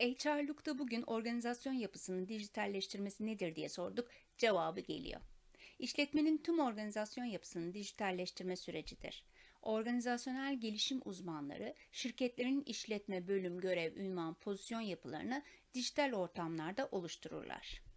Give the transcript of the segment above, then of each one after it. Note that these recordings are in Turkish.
HR'lukta bugün organizasyon yapısının dijitalleştirmesi nedir diye sorduk. Cevabı geliyor. İşletmenin tüm organizasyon yapısını dijitalleştirme sürecidir. Organizasyonel gelişim uzmanları şirketlerin işletme, bölüm, görev, ünvan, pozisyon yapılarını dijital ortamlarda oluştururlar.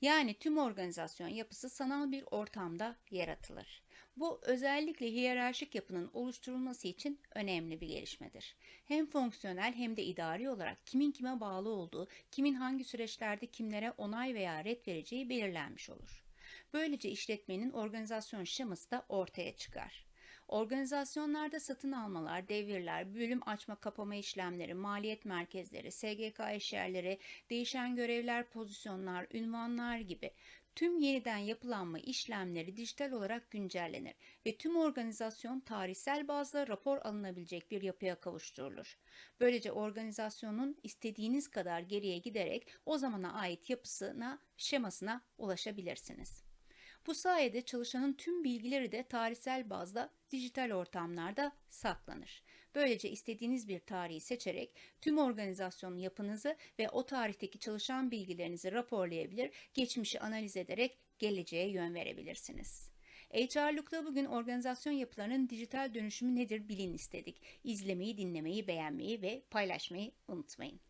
Yani tüm organizasyon yapısı sanal bir ortamda yaratılır. Bu özellikle hiyerarşik yapının oluşturulması için önemli bir gelişmedir. Hem fonksiyonel hem de idari olarak kimin kime bağlı olduğu, kimin hangi süreçlerde kimlere onay veya ret vereceği belirlenmiş olur. Böylece işletmenin organizasyon şeması da ortaya çıkar. Organizasyonlarda satın almalar, devirler, bölüm açma kapama işlemleri, maliyet merkezleri, SGK eşyerleri, değişen görevler, pozisyonlar, ünvanlar gibi tüm yeniden yapılanma işlemleri dijital olarak güncellenir ve tüm organizasyon tarihsel bazda rapor alınabilecek bir yapıya kavuşturulur. Böylece organizasyonun istediğiniz kadar geriye giderek o zamana ait yapısına, şemasına ulaşabilirsiniz. Bu sayede çalışanın tüm bilgileri de tarihsel bazda dijital ortamlarda saklanır. Böylece istediğiniz bir tarihi seçerek tüm organizasyon yapınızı ve o tarihteki çalışan bilgilerinizi raporlayabilir, geçmişi analiz ederek geleceğe yön verebilirsiniz. HR'lukta bugün organizasyon yapılarının dijital dönüşümü nedir bilin istedik. İzlemeyi, dinlemeyi, beğenmeyi ve paylaşmayı unutmayın.